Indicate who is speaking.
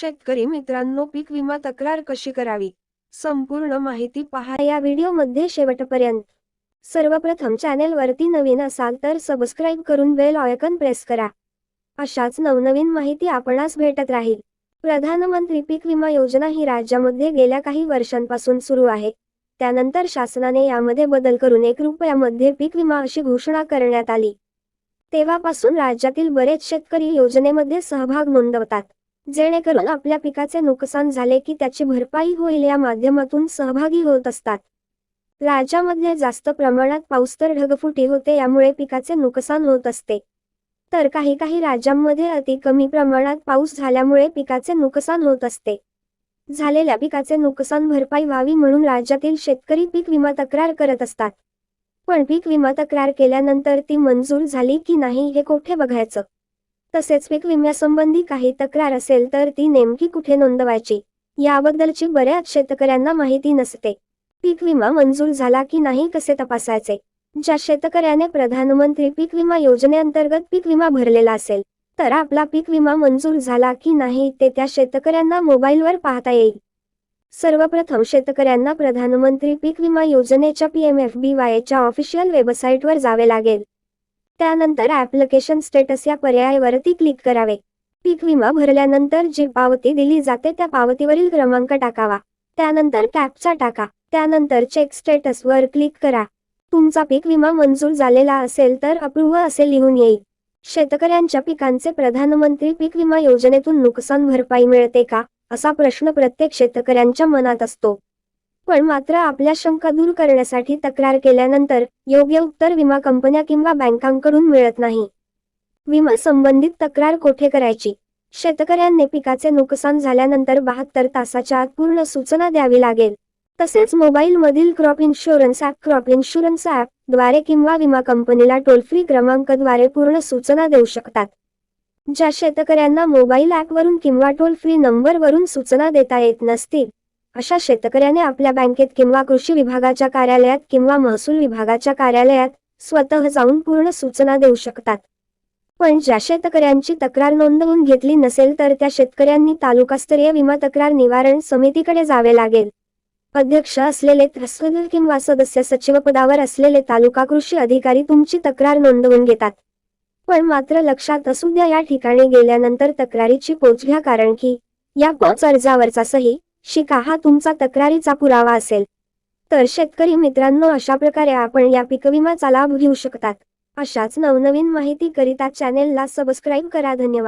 Speaker 1: शेतकरी मित्रांनो पीक विमा तक्रार कशी करावी? संपूर्ण माहिती पहा.
Speaker 2: या व्हिडिओमध्ये शेवटपर्यंत. सर्वप्रथम चॅनेलवरती नवीन असाल तर सबस्क्राईब करून बेल ऑयकन प्रेस करा. अशाच नवनवीन माहिती आपणास भेटत राहील. प्रधानमंत्री पीक विमा योजना ही राज्यामध्ये गेल्या काही वर्षांपासून सुरू आहे. त्यानंतर शासनाने यामध्ये बदल करून एक रुपयामध्ये पीक विमा अशी घोषणा करण्यात आली. तेव्हापासून राज्यातील बरेच शेतकरी योजनेमध्ये सहभाग नोंदवतात. जेणेकरून आपल्या पिकाचे नुकसान झाले की त्याची भरपाई होईल या माध्यमातून सहभागी होत असतात. राज्यामध्ये जास्त प्रमाणात पाऊस तर ढगफुटी होते यामुळे पिकाचे नुकसान होत असते. तर काही काही राज्यांमध्ये अति कमी प्रमाणात पाऊस झाल्यामुळे पिकाचे नुकसान होत असते. झालेल्या पिकाचे नुकसान भरपाई व्हावी म्हणून राज्यातील शेतकरी पीक विमा तक्रार करत असतात. पण पीक विमा तक्रार केल्यानंतर ती मंजूर झाली की नाही हे कोठे बघायचं? तसेच पीक विम्यासंबंधी काही तक्रार असेल तर ती नेमकी कुठे नोंदवायची? याबद्दलची बऱ्याच शेतकऱ्यांना माहिती नसते. पीक विमा मंजूर झाला की नाही कसे तपासायचे? ज्या शेतकऱ्याने प्रधानमंत्री पीक विमा योजनेअंतर्गत पीक विमा भरलेला असेल तर आपला पीक विमा मंजूर झाला की नाही ते त्या शेतकऱ्यांना मोबाईलवर पाहता येईल. सर्वप्रथम शेतकऱ्यांना प्रधानमंत्री पीक विमा योजनेच्या पी एम एफ बी वायच्या ऑफिशियल वेबसाईटवर जावे लागेल. त्यानंतर ॲप्लिकेशन स्टेटस या पर्यायावरती क्लिक करावे. पीक विमा भरल्यानंतर जी पावती दिली जाते त्या पावतीवरील क्रमांक टाकावा. त्यानंतर कॅपचा टाका. त्यानंतर चेक स्टेटस वर क्लिक करा. तुमचा पीक विमा मंजूर झालेला असेल तर अप्रूव्ह असे लिहून येईल. शेतकऱ्यांच्या पिकांचे प्रधानमंत्री पीक विमा योजनेतून नुकसान भरपाई मिळते का? असा प्रश्न प्रत्येक शेतकऱ्यांच्या मनात असतो. पण मात्र आपल्या शंका दूर करण्यासाठी तक्रार केल्यानंतर योग्य उत्तर विमा कंपन्या किंवा बँकांकडून मिळत नाही. विमा संबंधित तक्रार कोठे करायची? शेतकऱ्यांनी पिकाचे नुकसान झाल्यानंतर बहात्तर तासाच्या आत पूर्ण सूचना द्यावी लागेल. तसेच मोबाईल मधील crop insurance app crop insurance app द्वारे किंवा विमा कंपनीला टोल फ्री क्रमांकद्वारे पूर्ण सूचना देऊ शकतात. ज्या शेतकऱ्यांना मोबाईल ॲपवरून किंवा टोल फ्री नंबरवरून सूचना देता येत नसतील अशा शेतकऱ्याने आपल्या बँकेत किंवा कृषी विभागाच्या कार्यालयात किंवा महसूल विभागाच्या कार्यालयात स्वतः जाऊन पूर्ण सूचना देऊ शकतात. पण ज्या शेतकऱ्यांची तक्रार नोंदवून घेतली नसेल तर त्या शेतकऱ्यांनी तालुकास्तरीय विमा तक्रार निवारण समितीकडे जावे लागेल. अध्यक्ष असलेले तहसीलदार किंवा सदस्य सचिव पदावर असलेले तालुका कृषी अधिकारी तुमची तक्रार नोंदवून घेतात. पण मात्र लक्षात असू द्या या ठिकाणी गेल्यानंतर तक्रारीची पोच घ्या कारण की या पोच अर्जावरचा सही शिका हा तुमचा तक्रारीचा पुरावा असेल. तर शेतकरी मित्रांनो अशा प्रकारे आपण या पिकविमाचा लाभ घेऊ शकतात. अशाच नवनवीन माहिती करिता चॅनेलला सबस्क्राईब करा. धन्यवाद.